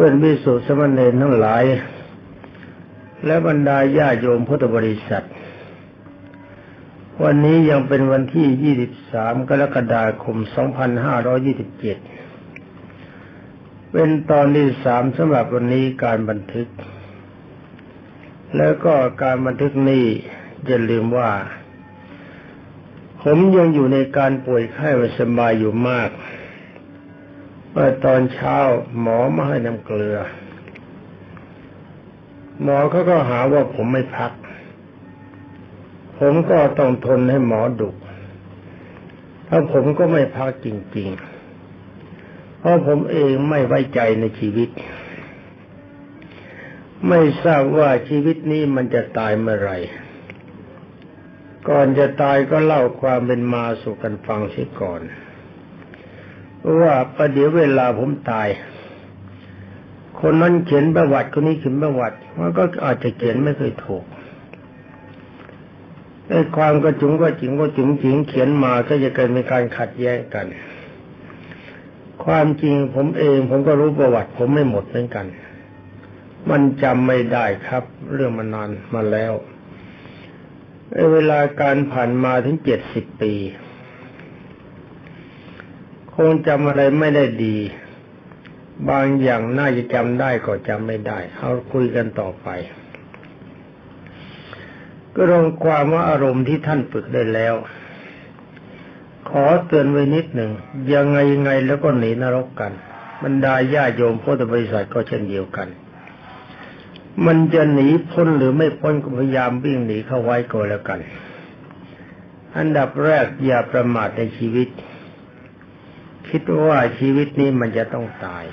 พื่อนพิสุสมณเณรทั้งหลาย และบรรดาญาโยมพุทธบริษัท วันนี้ยังเป็นวันที่ 23 กรกฎาคม 2527 เป็นตอนที่สามสำหรับวันนี้การบันทึก แล้วก็การบันทึกนี้อย่าลืมว่า ผมยังอยู่ในการป่วยไข้ไม่สบายอยู่มาก เมื่อตอนเช้าหมอมาให้น้ำเกลือ หมอเขาก็หาว่าผมไม่พัก ผมก็ต้องทนให้หมอดุเพราผมก็ไม่พักจริง ๆ เพราะผมเองไม่ไว้ใจในชีวิต ไม่ทราบว่าชีวิตนี้มันจะตายเมื่อไหร่ ก่อนจะตายก็เล่าความเป็นมาสู่กันฟังเสียก่อน ว่าประเดี๋ยวเวลาผมตาย คนนั้นเขียนประวัติคนนี้เขียนประวัติมันก็อาจจะเขียนไม่เคยถูกไอ้ความกระจุงก็จริงก็จุงจริงเขียนมาก็จะเกิดเป็นการขัดแย้งกัน ความจริงผมเอง ผมก็รู้ประวัติ ผมไม่หมดเหมือนกัน มันจำไม่ได้ครับ เรื่องมันนานมาแล้วเวลาการผ่านมาถึงเจ็ดสิบปี คงจำอะไรไม่ได้ดี บางอย่างน่าจะจำได้ก็จำไม่ได้ เอาคุยกันต่อไปก็ลงความว่าอารมณ์ที่ท่านฝึกได้แล้ว ขอเตือนไว้นิดหนึ่งยังไงยังไงแล้วก็หนีนรกกัน บรรดาญาโยมพุทธบริษัทก็เช่นเดียวกัน มันจะหนีพ้นหรือไม่พ้นก็พยายามวิ่งหนีเข้าไว้ก็แล้วกัน อันดับแรกอย่าประมาทในชีวิต คิดว่าชีวิตนี้มันจะต้องตาย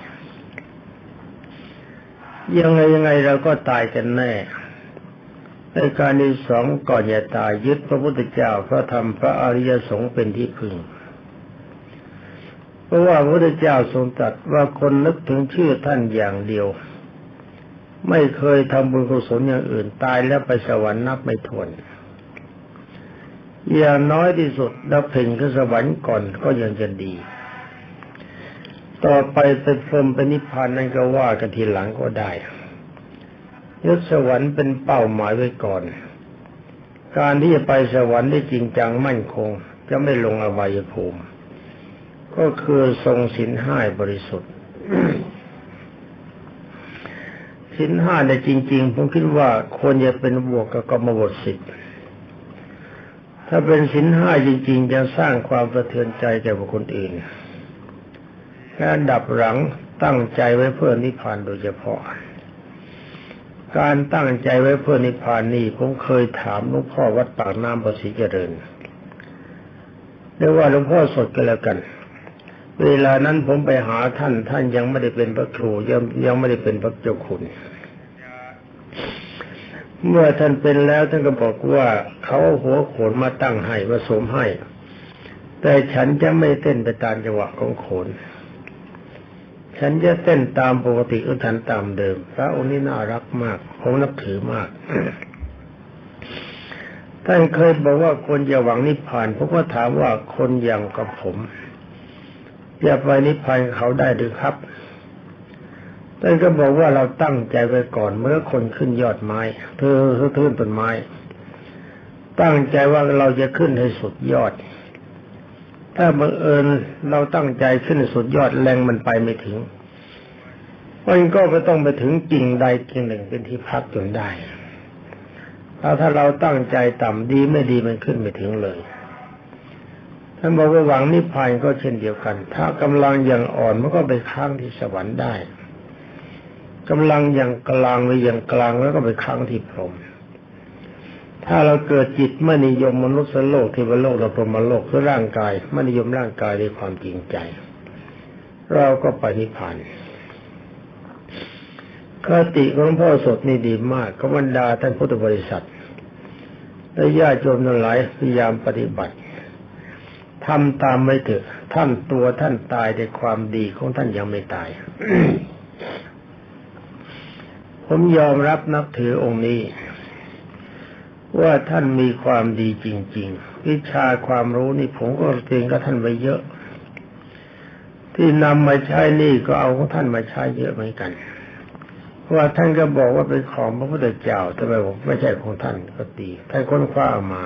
ยังไงยังไงเราก็ตายกันแน่ในการที่สองก่อนจะตายยึดพระพุทธเจ้าพระธรรมพระอริยสงฆ์เป็นที่พึ่ง เพราะว่าพระพุทธเจ้าทรงตรัสว่าคนนึกถึงชื่อท่านอย่างเดียว ไม่เคยทำบุญกุศลอย่างอื่นตายแล้วไปสวรรค์นับไม่ถ้วนอย่างน้อยที่สุดดับเพ่งขึ้นสวรรค์ก่อนก็ยังจะดี ต่อไปเป็นพรมเป็นนิพพานนั่นก็ว่ากันทีหลังก็ได้ยศสวรรค์เป็นเป้าหมายไว้ก่อน การที่จะไปสวรรค์ได้จริงจังมั่นคง จะไม่ลงอบายภูมิ ก็คือทรงสินห้าบริสุทธิ์สินห้าเนี่ยจริง ๆ ผมคิดว่าควรจะเป็นบวกกับกรรมบทสิทธิ์ถ้าเป็นสินห้าจริง ๆ จะสร้างความสะเทือนใจแก่บุคคลอื่น การดับหลังตั้งใจไว้เพื่อนิพพานโดยเฉพาะ การตั้งใจไว้เพื่อนิพพานนี่ผมเคยถามหลวงพ่อวัดปากน้ำประสิเจริญเรียกว่าหลวงพ่อสดก็แล้วกัน เวลานั้นผมไปหาท่าน ท่านยังไม่ได้เป็นพระครูยังยังไม่ได้เป็นพระเจ้าคุณ เมื่อท่านเป็นแล้วท่านก็บอกว่าเขาหัวโขนมาตั้งให้ผสมให้ แต่ฉันจะไม่เต้นไปตามจังหวะของโขน ฉันจะเต้นตามปกติอุทันตามเดิม พระองค์นี้น่ารักมากผมนับถือมาก ท่านเคยบอกว่าคนอย่าหวังนิพพานผมก็ถามว่าคนอย่างกับผมจะไปนิพพานเขาได้หรือครับท่านก็บอกว่าเราตั้งใจไว้ก่อนเมื่อคนขึ้นยอดไม้เธอเธอทื่นต้นไม้ ตั้งใจว่าเราจะขึ้นให้สุดยอด ถ้าบังเอิญเราตั้งใจขึ้นสุดยอดแรงมันไปไม่ถึง มันก็ไม่ต้องไปถึงกิ่งใดกิ่งหนึ่งเป็นที่พักจนได้ถ้าถ้าเราตั้งใจต่ำดีไม่ดีมันขึ้นไม่ถึงเลยท่านบอกว่าหวังนิพพานก็เช่นเดียวกัน ถ้ากำลังอย่างอ่อนมันก็ไปค้างที่สวรรค์ได้กำลังอย่างกลางไปอย่างกลางแล้วก็ไปค้างที่พรหม ถ้าเราเกิดจิตไม่นิยมมนุษย์โลกเทวโลกเราพรหมโลกคือร่างกายไม่นิยมร่างกายด้วยความจริงใจ เราก็ไปนิพพานคติของพ่อสดนี่ดีมากก็บรรดาท่านพุทธบริษัทและญาติโยมทั้งหลายพยายามปฏิบัติทำตามไม่เถอะท่านตัวท่านตายในความดีของท่านยังไม่ตาย ผมยอมรับนับถือองค์นี้ ว่าท่านมีความดีจริง ๆ วิชาความรู้นี่ผมก็เรียนกับท่านไปเยอะ ที่นำมาใช้นี่ก็เอาของท่านมาใช้เยอะเหมือนกันว่าท่านก็บอกว่าเป็นของพระพุทธเจ้าทำไมผมไม่ใช่ของท่านก็ตีท่านค้นคว้ามา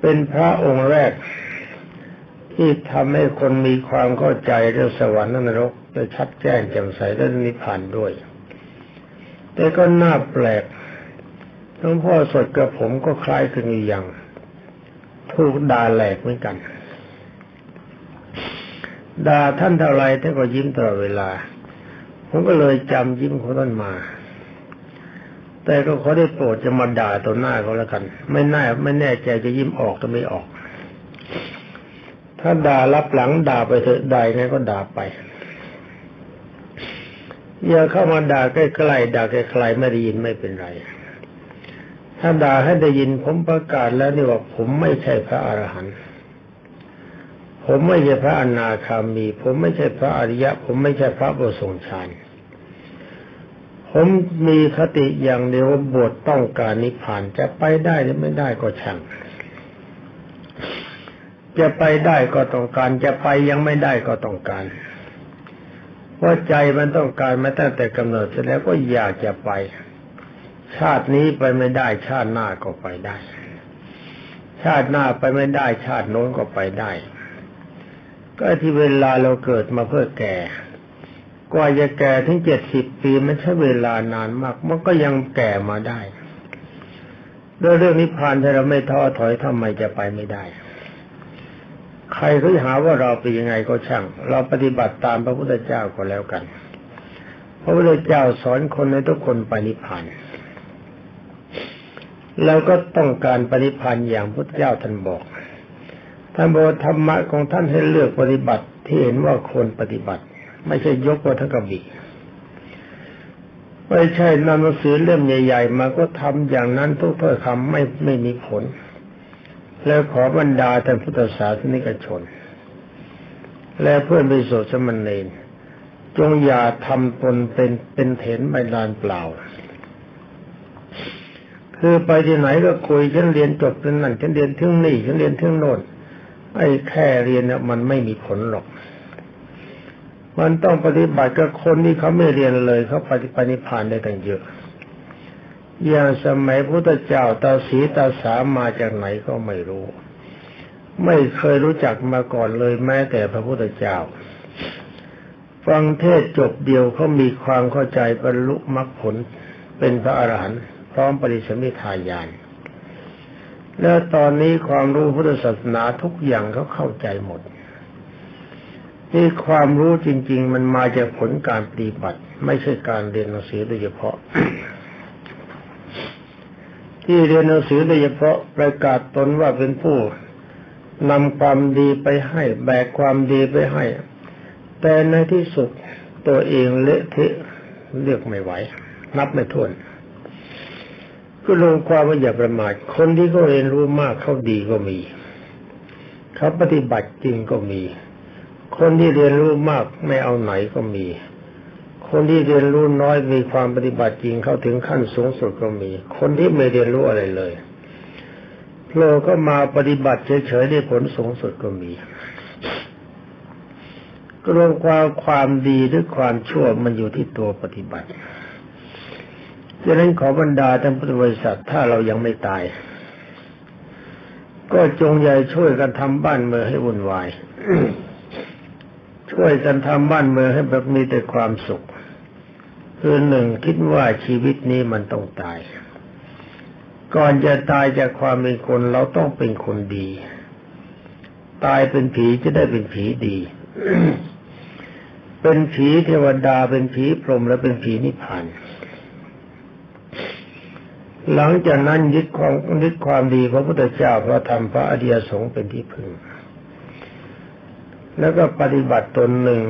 เป็นพระองค์แรก ที่ทำให้คนมีความเข้าใจเรื่องสวรรค์นรกจะชัดแจ้งแจ่มใสและนิพพานด้วย แต่ก็น่าแปลก ลวงพ่อสดกับผมก็คล้ายกันอย่างถูกด่าแหลกเหมือนกันด่าท่านเท่าไรท่านก็ยิ้มตลอดเวลา ผมก็เลยจำยิ้มของท่านมา แต่ก็ขอได้โปรดจะมาด่าต่อหน้าเขาแล้วกัน ไม่น่าไม่แน่ใจจะยิ้มออกก็ไม่ออก ถ้าด่ารับหลังด่าไปเถอะด่าไงก็ด่าไปอย่าเข้ามาด่าใกล้ๆด่าไกลๆไม่ได้ยินไม่เป็นไร ถ้าด่าให้ได้ยินผมประกาศแล้วนี่ว่าผมไม่ใช่พระอรหันต์ผมไม่ใช่พระอนาคามี ผมไม่ใช่พระอริยะ ผมไม่ใช่พระบรทรงฌานผมมีคติอย่างเดียวว่าบวชต้องการนิพพานจะไปได้หรือไม่ได้ก็ช่างจะไปได้ก็ต้องการ จะไปยังไม่ได้ก็ต้องการว่าใจมันต้องการมาตั้งแต่กำเนิดเสร็จแล้วก็อยากจะไป ชาตินี้ไปไม่ได้ ชาติหน้าก็ไปได้ ชาติหน้าไปไม่ได้ ชาติโน้นก็ไปได้ ก็ที่เวลาเราเกิดมาเพื่อแก่กว่าจะแก่ถึงเจ็ดสิบปีมันใช้เวลานานมาก มันก็ยังแก่มาได้ด้วยเรื่องนิพพานถ้าเราไม่ท้อถอยทำไมจะไปไม่ได้ ใครเขาหาว่าเราเป็นยังไงก็ช่าง เราปฏิบัติตามพระพุทธเจ้าก็แล้วกัน พระพุทธเจ้าสอนคนในทุกคนไปนิพพาน แล้วก็ต้องการปฏิพันธ์อย่างพุทธเจ้าท่านบอก ท่านบอกธรรมะของท่านให้เลือกปฏิบัติที่เห็นว่าควรปฏิบัติ ไม่ใช่ยกว่าทั้งกบีไม่ใช่นำหนังสือเล่มใหญ่ ๆ มาก็ทำอย่างนั้นทุกถ้อยคำไม่ไม่มีผล แล้วขอบรรดาท่านพุทธศาสนิกชน และเพื่อนไปโสดสมณเณรจงอย่าทำตนเป็นเป็นเถนใบลานเปล่า คือไปที่ไหนก็คุยฉันเรียนจบเป็นนั่นฉันเรียนถึงนี่ฉันเรียนถึงโน่นไอ้แค่เรียนเนี่ยมันไม่มีผลหรอก มันต้องปฏิบัติกับคนที่เขาไม่เรียนเลยเขาปฏิปนิพานได้ตั้งเยอะ อย่างสมัยพุทธเจ้าตาสีตาสามาจากไหนก็ไม่รู้ ไม่เคยรู้จักมาก่อนเลยแม้แต่พระพุทธเจ้า ฟังเทศจบเดียวเขามีความเข้าใจบรรลุมรรคผลเป็นพระอรหันต์ ร้อมปริสมิทายาน แล้วตอนนี้ความรู้พุทธศาสนาทุกอย่างเขาเข้าใจหมด นี่ความรู้จริง ๆ มันมาจากผลการปฏิบัติ ไม่ใช่การเรียนหนังสือโดยเฉพาะ ที่เรียนหนังสือโดยเฉพาะประกาศตนว่าเป็นผู้นำความดีไปให้แบกความดีไปให้ แต่ในที่สุดตัวเองเละเทะเลือกไม่ไหว นับไม่ถ้วน ก็ลงความว่าอย่าประมาทคนที่เขาเรียนรู้มากเขาดีก็มีเขาปฏิบัติจริงก็มี คนที่เรียนรู้มากไม่เอาไหนก็มี คนที่เรียนรู้น้อยมีความปฏิบัติจริงเข้าถึงขั้นสูงสุดก็มี คนที่ไม่เรียนรู้อะไรเลยโผล่ก็มาปฏิบัติเฉยๆได้ผลสูงสุดก็มีก็รวมความความดีหรือความชั่วมันอยู่ที่ตัวปฏิบัติ ดังนั้นขอบรรดาท่านพุทธบริษัทถ้าเรายังไม่ตาย ก็จงใหญ่ช่วยกันทำบ้านเมืองให้วุ่นวาย ช่วยกันทำบ้านเมืองให้แบบมีแต่ความสุขคือหนึ่งคิดว่าชีวิตนี้มันต้องตาย ก่อนจะตายจากความเป็นคนเราต้องเป็นคนดี ตายเป็นผีจะได้เป็นผีดี เป็นผีเทวดาเป็นผีพรหมและเป็นผีนิพพาน หลังจากนั้นยึดความยึดความดีพระพุทธเจ้าพระธรรมพระอริยสงฆ์เป็นที่พึ่ง แล้วก็ปฏิบัติตนหนึ่ง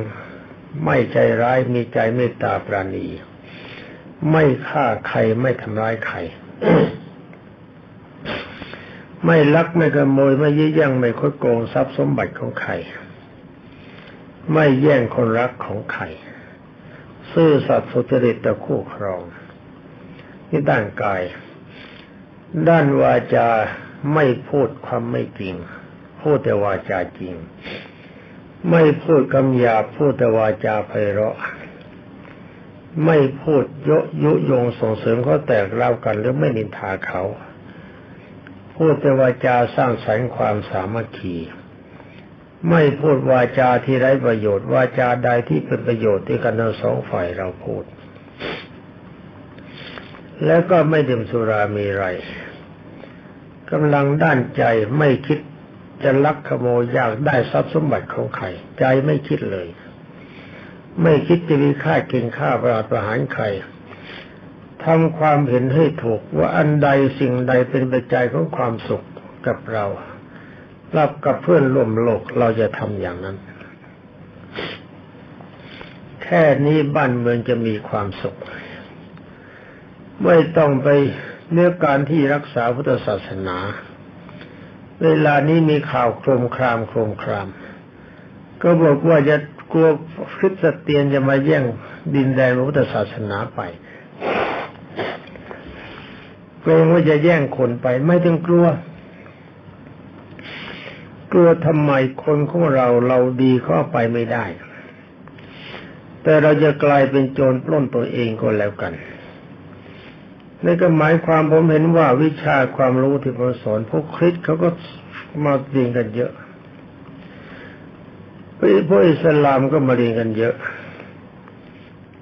ไม่ใจร้ายมีใจเมตตาปราณี ไม่ฆ่าใครไม่ทำร้ายใคร ไม่ลักไม่ขโมยไม่ยื้อแย่งไม่คดโกงทรัพย์สมบัติของใคร ไม่แย่งคนรักของใคร ซื่อสัตย์สุจริตต่อคู่ครองนี่ด้านกาย ด้านวาจาไม่พูดความไม่จริง พูดแต่วาจาจริง ไม่พูดคำหยาบพูดแต่วาจาไพเราะ ไม่พูดยยุยงส่งเสริมเขาแตกเล่ากันหรือไม่นินทาเขา พูดแต่วาจาสร้างสรรค์ความสามัคคีไม่พูดวาจาที่ไร้ประโยชน์ วาจาใดที่เป็นประโยชน์ที่กันทั้งสองฝ่ายเราพูด แล้วก็ไม่ดื่มสุรามีไรกำลังด้านใจไม่คิดจะลักขโมยอยากได้ทรัพย์สมบัติของใครใจไม่คิดเลย ไม่คิดจะมีค่ากินข้าประหาประหารใครทำความเห็นให้ถูกว่าอันใดสิ่งใดเป็นปัจจัยของความสุขกับเรารับกับเพื่อนร่วมโลกเราจะทำอย่างนั้น แค่นี้บ้านเมืองจะมีความสุข ไม่ต้องไปเนื้อการที่รักษาพุทธศาสนา เวลานี้มีข่าวโครมครามโครมคราม ก็บอกว่าจะกลัวคริสเตียนจะมาแย่งดินแดนพุทธศาสนาไปเกรงว่าจะแย่งคนไป ไม่ต้องกลัว กลัวทำไมคนของเราเราดีเข้าไปไม่ได้ แต่เราจะกลายเป็นโจรปล้นตัวเองก็แล้วกัน นี่ก็หมายความผมเห็นว่าวิชาความรู้ที่ผมสอนพวกคริสเขาก็มาเรียนกันเยอะพวกอิสลามก็มาเรียนกันเยอะ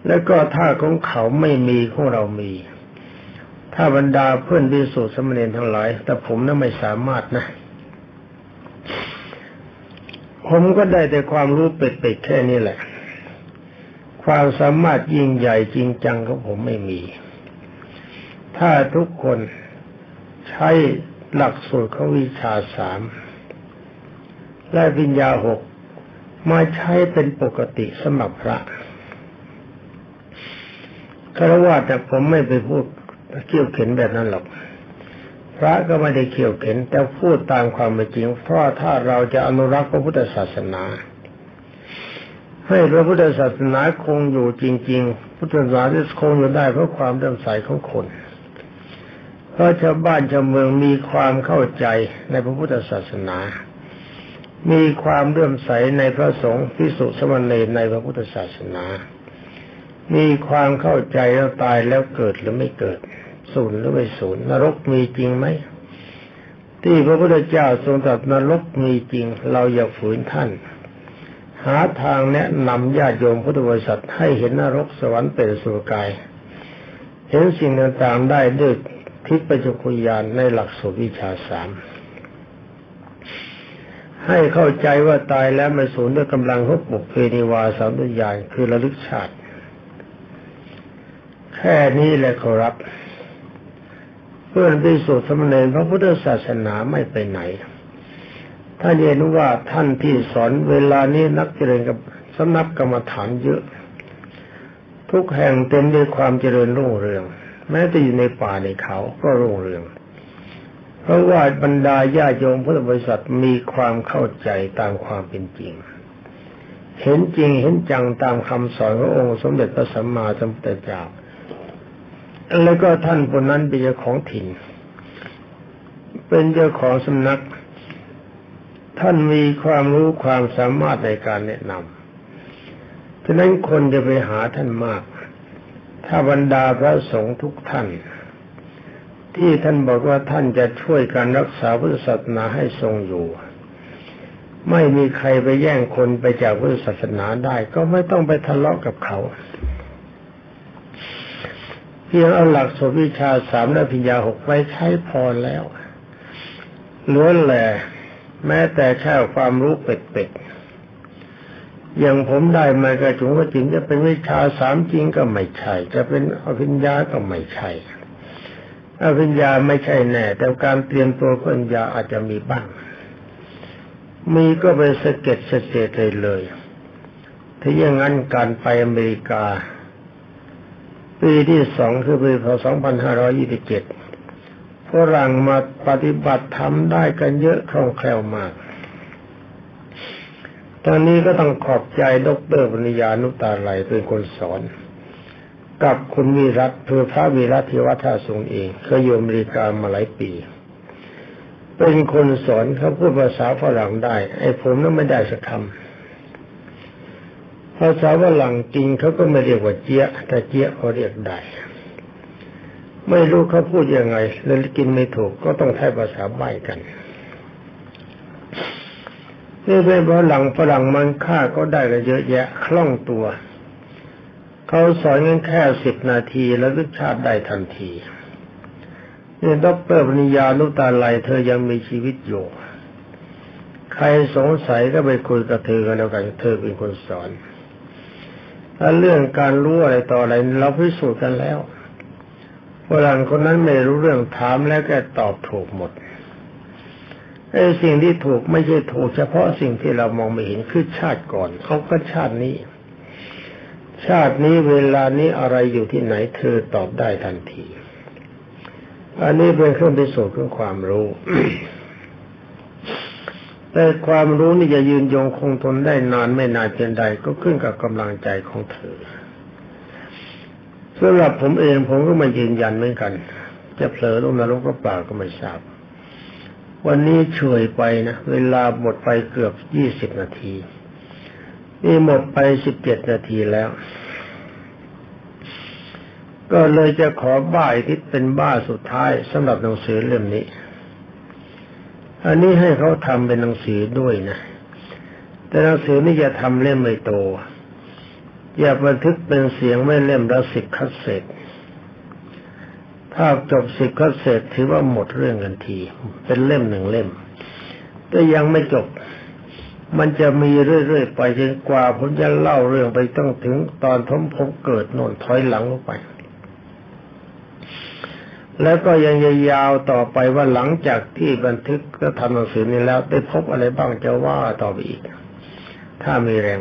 แล้วก็ถ้าของเขาไม่มีของเรามี ถ้าบรรดาเพื่อนวิสุทธิสมณีทั้งหลาย แต่ผมนั้นไม่สามารถนะ ผมก็ได้แต่ความรู้เป็ดๆแค่นี้แหละ ความสามารถยิ่งใหญ่จริงจังของผมไม่มี ถ้าทุกคนใช้หลักสูตรของวิชาสามและวิญญาหกมาใช้เป็นปกติสำหรับพระคารวะแต่ผมไม่ไปพูดเขี่ยวเข็นแบบนั้นหรอก พระก็ไม่ได้เขี่ยวเข็น แต่พูดตามความเป็นจริง เพราะถ้าเราจะอนุรักษ์พระพุทธศาสนา ให้พระพุทธศาสนาคงอยู่จริง ๆ พุทธศาสนาจะคงอยู่ได้เพราะความเริ่มใสของคน เพราะชาวบ้านชาวเมืองมีความเข้าใจในพระพุทธศาสนา มีความเลื่อมใสในพระสงฆ์พิสุสมณีในพระพุทธศาสนา มีความเข้าใจแล้วตายแล้วเกิดหรือไม่เกิดสูญหรือไม่สูญนรกมีจริงไหมที่พระพุทธเจ้าทรงตรัสนรกมีจริง เราอย่าฝืนท่าน หาทางแนะนำญาติโยมพุทธบริษัทให้เห็นนรกสวรรค์เป็นสุกาย เห็นสิ่งต่างๆได้ด้วย ทิพยคุยานในหลักสูตรวิชาสามให้เข้าใจว่าตายแล้วไม่สูญด้วยกำลังของปุเพนิวาสามวิญญาณคือระลึกชาติ แค่นี้แหละครับ เพื่อนพิสูจน์สมณีพระพุทธศาสนาไม่ไปไหน ถ้าเห็นว่าท่านที่สอนเวลานี้นักเจริญกับสำนักกรรมฐานเยอะ ทุกแห่งเต็มด้วยความเจริญรุ่งเรือง แม้จะอยู่ในป่าในเขาก็รุ่งเรือง เพราะว่าบรรดาญาโยมพุทธบริษัทมีความเข้าใจตามความเป็นจริง เห็นจริงเห็นจังตามคำสอนขององค์สมเด็จพระสัมมาสัมพุทธเจ้าแล้วก็ท่านคนนั้นเป็นเจ้าของถิ่น เป็นเจ้าของสำนัก ท่านมีความรู้ความสามารถในการแนะนำฉะนั้นคนจะไปหาท่านมาก ถ้าบรรดาพระสงฆ์ทุกท่าน ที่ท่านบอกว่าท่านจะช่วยการรักษาพุทธศาสนาให้ทรงอยู่ ไม่มีใครไปแย่งคนไปจากพุทธศาสนาได้ ก็ไม่ต้องไปทะเลาะกับเขาเพียงเอาหลักสวิชาสามและพิญญาหกไว้ใช้พอแล้วล้วนแหละแม้แต่แค่ความรู้เป็ดๆ อย่างผมได้มากระจุงว่าจริงจะเป็นวิชาสามจริงก็ไม่ใช่ จะเป็นอภิญญาก็ไม่ใช่อภิญญาไม่ใช่แน่ แต่การเตรียมตัวปัญญาอาจจะมีบ้าง มีก็ไปสเก็ตสเตเลยเลยถ้าอย่างนั้นการไปอเมริกา ปีที่สองคือปีพศ2527ฝรั่งมาปฏิบัติทำได้กันเยอะคล่องแคล่วมาก ตอนนี้ก็ต้องขอบใจดรปริยานุตาไหลเป็นคนสอน กับคุณวีรัตเพื่อพระวีรัตทิวัฒน์ทรงเองเคยอยู่อเมริกามาหลายปี เป็นคนสอนเขาพูดภาษาฝรั่งได้ ไอ้ผมนั้นไม่ได้สักคำภาษาว่าหลังจริงเขาก็ไม่เรียกว่าเจี๊ยแต่เจี๊ยเขาเรียกได้ไม่รู้เขาพูดยังไงเลยกินไม่ถูกก็ต้องใช้ภาษาใบ้กัน นี่เป็นฝรั่งฝรั่งมันฆ่าก็ได้กันเยอะแยะคล่องตัว เขาสอนกันแค่สิบนาทีแล้วรสชาติได้ทันทีนี่ดรปริญญานุตาไลเธอยังมีชีวิตอยู่ ใครสงสัยก็ไปคุยกับเธอกันแล้วกันเธอเป็นคนสอนถ้าเรื่องการรู้อะไรต่ออะไรเราพิสูจน์กันแล้วฝรั่งคนนั้นไม่รู้เรื่องถามแล้วแกตอบถูกหมด ไอ้สิ่งที่ถูกไม่ใช่ถูก เฉพาะสิ่งที่เรามองไม่เห็นคือชาติก่อนเขาก็ชาตินี้ ชาตินี้เวลานี้อะไรอยู่ที่ไหนเธอตอบได้ทันที อันนี้เป็นเครื่องพิสูจน์ของความรู้แต่ความรู้นี่จะยืนยงคงทนได้นานไม่นานเพียงใดก็ขึ้นกับกำลังใจของเธอสำหรับผมเองผมก็มายืนยันเหมือนกัน จะเผลอลงนรกก็เปล่าก็ไม่ทราบ วันนี้ช่วยไปนะ เวลาหมดไปเกือบยี่สิบนาที นี่หมดไปสิบเจ็ดนาทีแล้ว ก็เลยจะขอบ้าที่เป็นบ้าสุดท้ายสำหรับหนังสือเล่มนี้ อันนี้ให้เขาทำเป็นหนังสือด้วยนะ แต่หนังสือนี่จะทำเล่มไม่โต อย่าบันทึกเป็นเสียงไม่เล่มละสิบคัสเซ็ต ถ้าจบสิบคัสเซ็ตถือว่าหมดเรื่องกันที เป็นเล่มหนึ่งเล่ม แต่ยังไม่จบ มันจะมีเรื่อยๆไปจนกว่าผมจะเล่าเรื่องไปต้องถึงตอนทมพบเกิดโน่นถอยหลังลงไป แล้วก็ยังยาวต่อไปว่าหลังจากที่บันทึกก็ทำหนังสือนี้แล้ว ได้พบอะไรบ้างจะว่าต่อไปอีก ถ้ามีแรง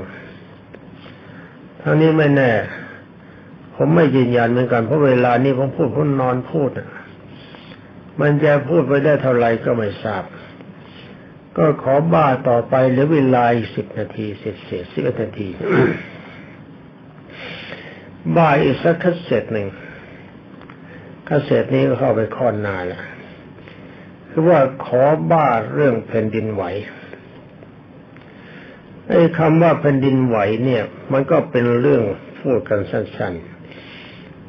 เทั้งนี้ไม่แน่ ผมไม่ยืนยันเหมือนกันเพราะเวลานี้ผมพูดผมนอนพูดมันจะพูดไปได้เท่าไหร่ก็ไม่ทราบ ก็ขอบ้าต่อไปเหลือเวลาอีกสิบนาทีเสร็จเสร็จสิบนาที บ้าอีกสักคัสเซ็ตหนึ่งคัสเซ็ตนี้ก็เข้าไปค่อนนาแล้วคือว่าขอบ้าเรื่องแผ่นดินไหวไอ้คำว่าแผ่นดินไหวเนี่ย มันก็เป็นเรื่องพูดกันสั้นๆ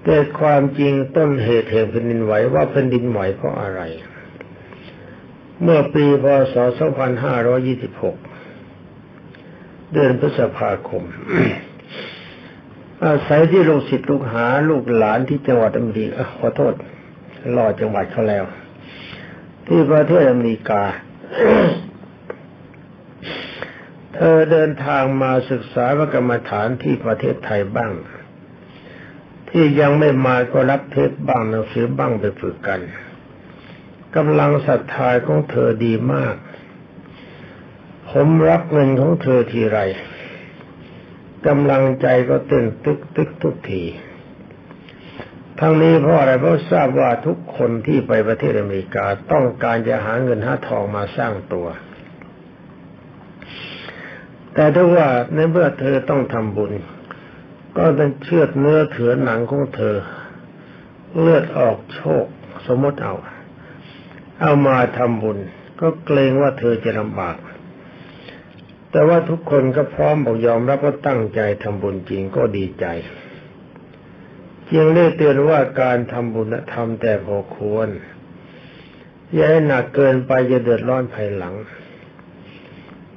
แต่ความจริงต้นเหตุแห่งแผ่นดินไหวว่าแผ่นดินไหวเพราะอะไร เมื่อปีพศ 2526 เดือนพฤษภาคม อาศัยที่ลูกศิษย์ลูกหาลูกหลานที่จังหวัดอเมริกาขอโทษรอจังหวัดเขาแล้ว ที่ประเทศอเมริกา เธอเดินทางมาศึกษาวิกรรมฐานที่ประเทศไทยบ้าง ที่ยังไม่มาก็รับเทปบ้างหนังสือบ้างไปฝึกกันกำลังศรัทธาของเธอดีมาก ผมรับเงินของเธอทีไรกำลังใจก็เต้นตึกตึกทุกที ทั้งนี้เพราะอะไรเพราะทราบว่าทุกคนที่ไปประเทศอเมริกาต้องการจะหาเงินหาทองมาสร้างตัว แต่ถ้าว่าในเมื่อเธอต้องทำบุญ ก็ต้องเชือดเนื้อเถือหนังของเธอ เลือดออกโชค สมมติเอา เอามาทำบุญ ก็เกรงว่าเธอจะลำบาก แต่ว่าทุกคนก็พร้อมบอกยอมรับว่าตั้งใจทำบุญจริงก็ดีใจจึงได้เตือนว่าการทำบุญทำแต่พอควร อย่าให้หนักเกินไปจะเดือดร้อนภายหลัง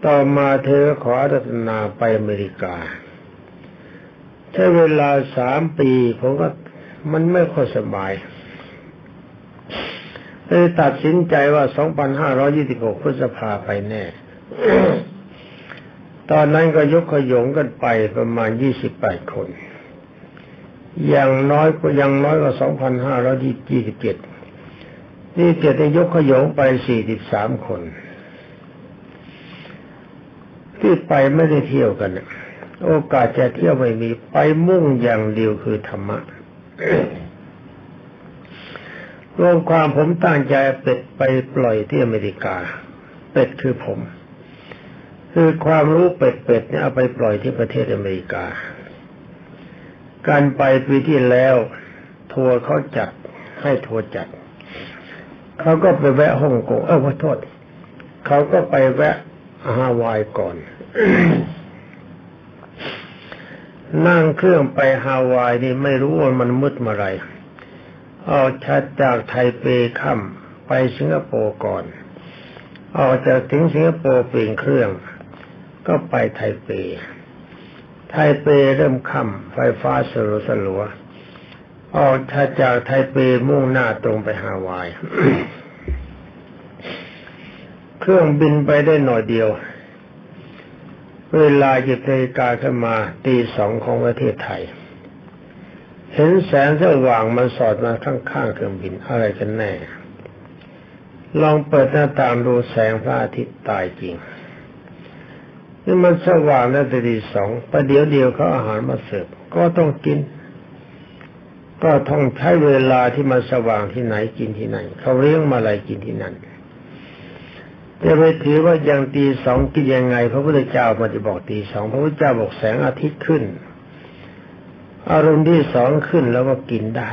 ต่อมาเธอขอรัตนาไปอเมริกา ใช้เวลาสามปีผมก็มันไม่ค่อยสบายเลยตัดสินใจว่า 2,526 พฤษภาไปแน่ ตอนนั้นก็ยกขยงกันไปประมาณ 28 คน อย่างน้อยก็ยังน้อยกว่า 2,527 นี่เจ็ดได้ยกขยงไป 43 คน ที่ไปไม่ได้เที่ยวกัน โอกาสจะเที่ยวไม่มีไปมุ่งอย่างเดียวคือธรรมะรวมความผมตั้งใจเป็ดไปปล่อยที่อเมริกา เป็ดคือผม คือความรู้เป็ดเป็ดเนี่ยเอาไปปล่อยที่ประเทศอเมริกา การไปปีที่แล้ว ทัวร์เขาจัดให้ทัวร์จัดเขาก็ไปแวะฮ่องกงเออขอโทษเขาก็ไปแวะฮาวายก่อน นั่งเครื่องไปฮาวายนี่ไม่รู้ว่ามันมืดเมื่อไรออกชัดจากไทเปค่ำไปสิงคโปร์ก่อน ออกจากถึงสิงคโปร์เปลี่ยนเครื่อง ก็ไปไทเป ไทเปเริ่มค่ำไฟฟ้าสลัวสลัวออกชัดจากไทเปมุ่งหน้าตรงไปฮาวาย เครื่องบินไปได้หน่อยเดียว เวลาจิตนาฬิกาขึ้นมาตีสองของประเทศไทย เห็นแสงสว่างมันสอดมาข้างๆเครื่องบินอะไรกันแน่ ลองเปิดหน้าต่างดูแสงพระอาทิตย์ตายจริงนี่มันสว่างแล้วแต่ตีสองประเดี๋ยวเดียวเขาอาหารมาเสิร์ฟก็ต้องกิน ก็ต้องใช้เวลาที่มันสว่างที่ไหนกินที่ไหนเขาเลี้ยงมาอะไรกินที่นั่น จะไปถือว่ายังตีสองกินยังไง พระพุทธเจ้ามาจะบอกตีสองพระพุทธเจ้าบอกแสงอาทิตย์ขึ้น อารมณ์ที่สองขึ้นแล้วก็กินได้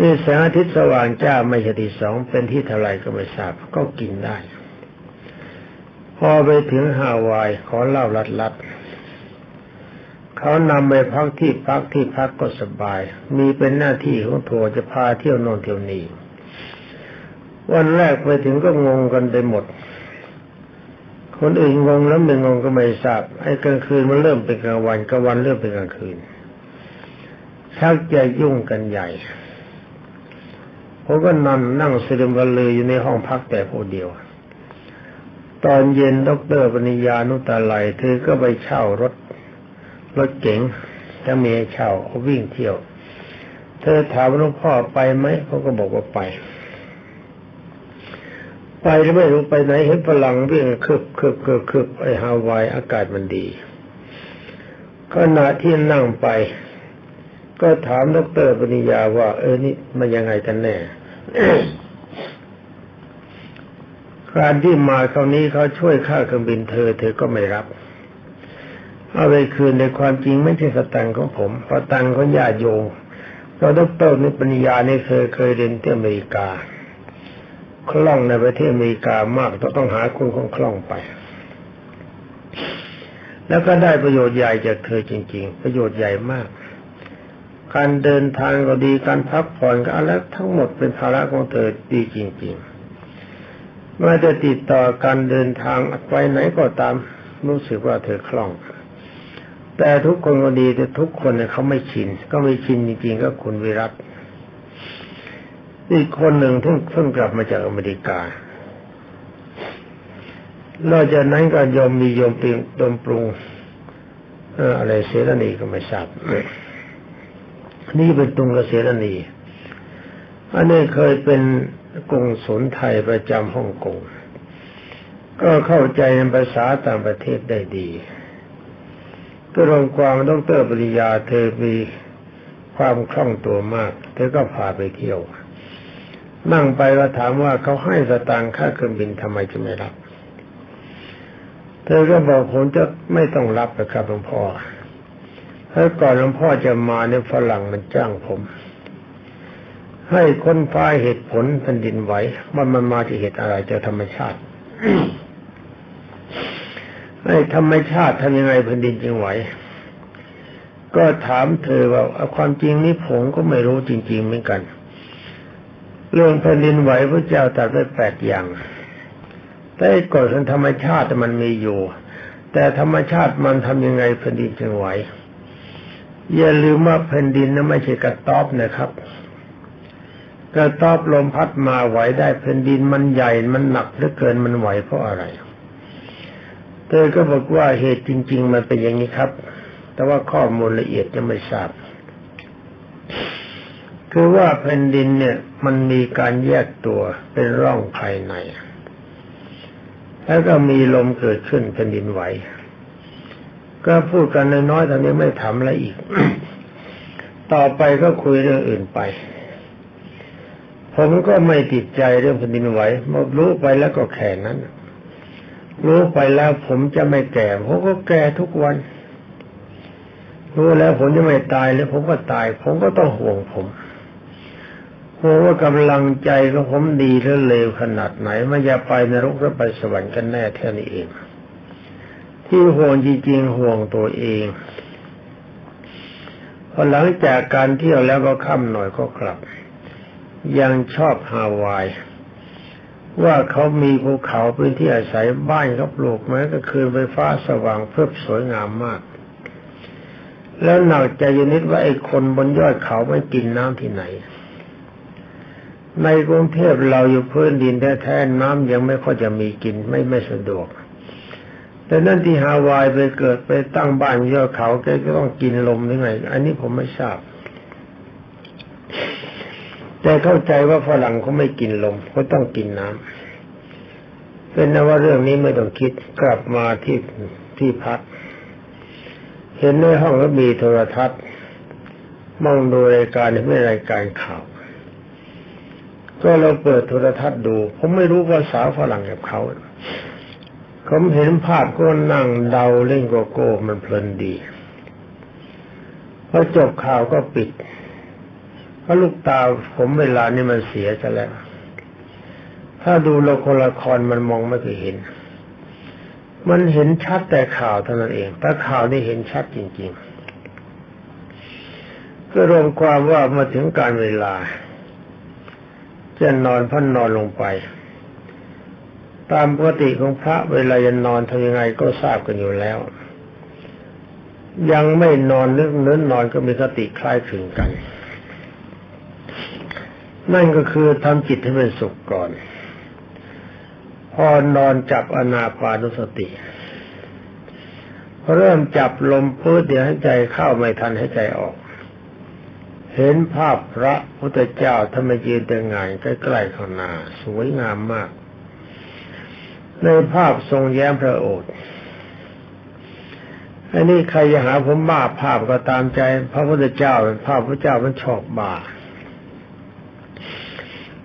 นี่แสงอาทิตย์สว่างจ้าไม่ใช่ที่สองเป็นที่เท่าไรก็ไม่ทราบก็กินได้ พอไปถึงฮาวายขอเล่าลัดลัดเขานำไปพักที่พักที่พักก็สบาย มีเป็นหน้าที่ของทัวร์จะพาเที่ยวนอนเที่ยวนี้ วันแรกไปถึงก็งงกันไปหมด คนอื่นงงแล้วไม่งงก็ไม่ทราบไอ้กลางคืนมันเริ่มเป็นกลางวันกลางวันเริ่มเป็นกลางคืนชักจะยุ่งกันใหญ่ผมก็นอนนั่งสดมบเลยอยู่ในห้องพักแต่ผู้เดียว ตอนเย็นดรปณิยานุตาไลเธอก็ไปเช่ารถ รถเก๋งถ้ามีเช่าเขาวิ่งเที่ยว เธอถามหลวงพ่อไปไหมเขาก็บอกว่าไป ไปหรือไม่รู้ไปไหนเห็นพลังวิ่งคึบคึบคึบคึบไอฮาวายอากาศมันดีขณะที่นั่งไป ก็ถามดรปริญญาว่า เออนี่มันยังไงกันแน่การที่มาคราวนี้เขาช่วยค่าเครื่องบินเธอ เธอก็ไม่รับเอาไปคืนในความจริงไม่ใช่สตังของผมเพราะตังของญาติโยงเราดรนิปัญญานี่เคยเคยเรียนที่อเมริกา คล่องในประเทศอเมริกามากต้องต้องหาคนของคล่องไป แล้วก็ได้ประโยชน์ใหญ่จากเธอจริง ๆ ประโยชน์ใหญ่มาก การเดินทางก็ดีการพักผ่อนก็อะไรทั้งหมดเป็นภาระของเธอดีจริง ๆ เมื่อจะติดต่อการเดินทางไปไหนก็ตามรู้สึกว่าเธอคล่อง แต่ทุกคนก็ดีแต่ทุกคนเนี่ยเขาไม่ชิน ก็ไม่ชินจริงๆก็คุณวิรัต อีกคนหนึ่งที่เพิ่งกลับมาจากอเมริกานอกจากนั้นก็ยอมมียอมเปลี่ยนดมปรุงอะไรเสรณีก็ไม่ทราบนี่เป็นตุงกเสรณีอันนี้เคยเป็นกงสนไทยประจำฮ่องกงก็เข้าใจในภาษาต่างประเทศได้ดี ก็รองความดรปริยาเธอมีความคล่องตัวมาก เธอก็พาไปเที่ยว นั่งไปก็ถามว่าเขาให้สตางค์ค่าเครื่องบินทำไมจะไม่รับ เธอก็บอกผมจะไม่ต้องรับนะครับหลวงพ่อเพราะก่อนหลวงพ่อจะมาเนี่ยฝรั่งมันจ้างผม ให้ค้นฟ้าเหตุผลแผ่นดินไหวว่ามันมาจากเหตุอะไรจากธรรมชาติให้ธรรมชาติทำยังไงแผ่นดินจึงไหว ก็ถามเธอว่าความจริงนี้ผมก็ไม่รู้จริง ๆ เหมือนกัน เรื่องแผ่นดินไหวพระเจ้าตรัสไว้แปดอย่าง แต่กฎของธรรมชาติมันมีอยู่ แต่ธรรมชาติมันทำยังไงแผ่นดินจึงไหวอย่าลืมว่าแผ่นดินนั้นไม่ใช่กระต๊อบนะครับ กระต๊อบลมพัดมาไหวได้แผ่นดินมันใหญ่มันหนักเหลือเกินมันไหวเพราะอะไรเธอก็บอกว่าเหตุจริง ๆ มันเป็นอย่างนี้ครับ แต่ว่าข้อมูลละเอียดยังไม่ทราบ คือว่าแผ่นดินเนี่ยมันมีการแยกตัวเป็นร่องภายใน แล้วก็มีลมเกิดขึ้นแผ่นดินไหว ก็พูดกันน้อยๆตอนนี้ไม่ทำอะไรอีก ต่อไปก็คุยเรื่องอื่นไป ผมก็ไม่ติดใจเรื่องแผ่นดินไหวมารู้ไปแล้วก็แค่นั้น รู้ไปแล้วผมจะไม่แก่ผมก็แก่ทุกวันรู้แล้วผมจะไม่ตายแล้วผมก็ตาย ผมก็ต้องห่วงผม เพราะว่ากำลังใจของผมดีหรือเลวขนาดไหนไม่อยากไปนรกหรือไปสวรรค์กันแน่แค่นี้เอง ที่ห่วงจริงๆห่วงตัวเองพอหลังจากการเที่ยวแล้วก็ค่ำหน่อยก็กลับ ยังชอบฮาวาย ว่าเขามีภูเขาเป็นที่อาศัยบ้านเขาปลูกไม้ก็คืนไฟฟ้าสว่างเพิ่มสวยงามมาก แล้วหนักใจยนิดว่าไอ้คนบนยอดเขาไม่กินน้ำที่ไหน ในกรุงเทพเราอยู่พื้นดินแท้ๆน้ำยังไม่ค่อยจะมีกินไม่ไม่สะดวก แต่นั่นที่ฮาวายไปเกิดไปตั้งบ้านยอดเขาแกก็ต้องกินลมหรือไง อันนี้ผมไม่ทราบ แต่เข้าใจว่าฝรั่งเขาไม่กินลมเขาต้องกินน้ำเป็นนว่าเรื่องนี้ไม่ต้องคิดกลับมาที่ที่พักเห็นในห้องก็มีโทรทัศน์มองดูรายการไม่รายการข่าว ก็เราเปิดโทรทัศน์ดู ผมไม่รู้ภาษาฝรั่งกับเขาผมเห็นภาพก็นั่งเดาเล่นโกโก้มันเพลินดีพอจบข่าวก็ปิดเพราะลูกตาผมเวลานี้มันเสียซะแล้ว ถ้าดูละครละครมันมองไม่เคยเห็น มันเห็นชัดแต่ข่าวเท่านั้นเอง แต่ข่าวนี่เห็นชัดจริงๆก็รวมความว่ามาถึงการเวลา จะนอนพันนอนลงไป ตามปกติของพระเวลาจะนอนทำยังไงก็ทราบกันอยู่แล้ว ยังไม่นอนนึกเนื้นนอนก็มีสติคล้ายคลึงกัน นั่นก็คือทำจิตให้เป็นสุขก่อน พอนอนจับอนาปานุสติเริ่มจับลมปื้ดเดี๋ยวให้ใจเข้าไม่ทันให้ใจออก เห็นภาพพระพุทธเจ้าทำไมยืนแต่งงานใกล้ๆข้างหน้าสวยงามมาก ในภาพทรงแย้มพระโอษฐ์อันนี้ใครจะหาผมบ้าภาพก็ตามใจ พระพุทธเจ้าเป็นภาพพระเจ้ามันชอบบ้า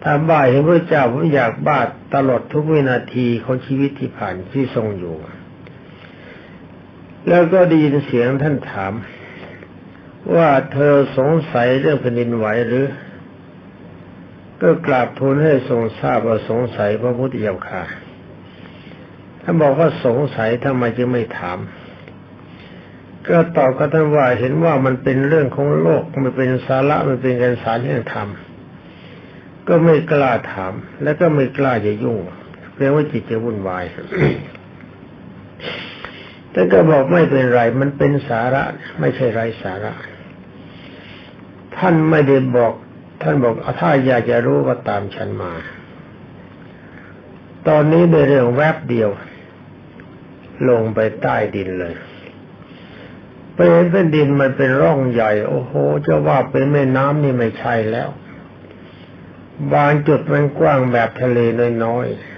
ถ้าบ้าเห็นพระเจ้าผมอยากบ้าตลอดทุกวินาทีของชีวิตที่ผ่านที่ทรงอยู่ แล้วก็ได้ยินเสียงท่านถาม ว่าเธอสงสัยเรื่องแผ่นดินไหวหรือ ก็กราบทูลให้ทรงทราบว่าสงสัยพระพุทธเจ้าค่ะท่านบอกว่าสงสัยทำไมจึงไม่ถาม ก็ตอบกับท่านว่าเห็นว่ามันเป็นเรื่องของโลกมันเป็นสาระมันเป็นการสารแห่งธรรมก็ไม่กล้าถาม และก็ไม่กล้าจะยุ่งเพราะว่าจิตจะวุ่นวาย แต่ก็บอกไม่เป็นไร มันเป็นสาระ ไม่ใช่ไรสาระ ท่านไม่ได้บอก ท่านบอกถ้าอยากจะรู้ก็ตามฉันมา ตอนนี้ในเรื่องแวบเดียว ลงไปใต้ดินเลยไปเห็นแผ่นดินมันเป็นร่องใหญ่ โอ้โหจะว่าเป็นแม่น้ำนี่ไม่ใช่แล้ว บางจุดมันกว้างแบบทะเลน้อยๆ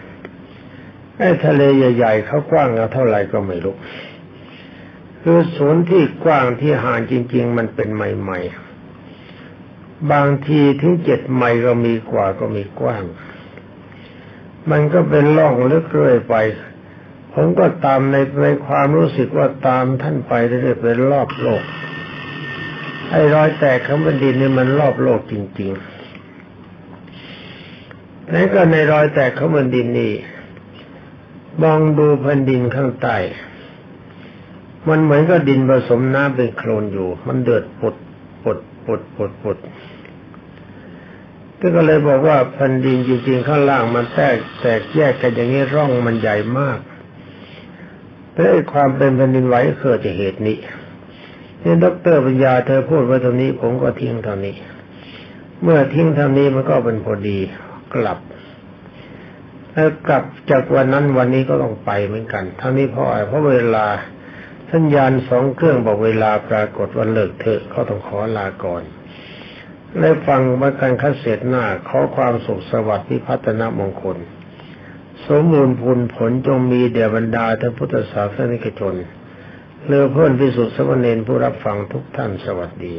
อ้ทะเลใหญ่ ๆเขากว้างเท่าไหร่ก็ไม่รู้คือศูนย์ที่กว้างที่ห่างจริง ๆ มันเป็นใหม่ๆ บางทีถึงเจ็ดไมล์ก็มีกว่าก็มีกว้าง มันก็เป็นล่องลึกเรื่อยไป ผมก็ตามในในความรู้สึกว่าตามท่านไปเรื่อยๆเป็นรอบโลก ไอ้รอยแตกของแผ่นดินนี่มันรอบโลกจริงๆแล้วก็ในรอยแตกของแผ่นดินนี่ มองดูแผ่นดินข้างใต้มันเหมือนกับดินผสมน้ำเป็นโคลนอยู่ มันเดือดปุดปุดปุดปุดปุดก็เลยบอกว่าแผ่นดินจริงๆข้างล่างมันแตกแตกแยกกันอย่างนี้ร่องมันใหญ่มากแต่ความเป็นแผ่นดินไหวเกิดจากเหตุนี้นี่ดรปัญญาเธอพูดไว้ตรงนี้ผมก็ทิ้งเท่านี้ เมื่อทิ้งเท่านี้มันก็เป็นพอดีกลับ แล้วกลับจากวันนั้นวันนี้ก็ต้องไปเหมือนกันทั้งนี้เพราะอะไรเพราะเวลาสัญญาณสองเครื่องบอกเวลาปรากฏวันเลิกเถอะเขาต้องขอลาก่อนได้ฟังมาการคัดเสร็จหน้าขอความสุขสวัสดิ์พิพัฒนมงคล สมบูรณ์ผลผลจงมีเดียบรรดาท่านพุทธศาสนิกชนเลือเพื่อนพิสุทธิ์สมณเณรผู้รับฟังทุกท่านสวัสดี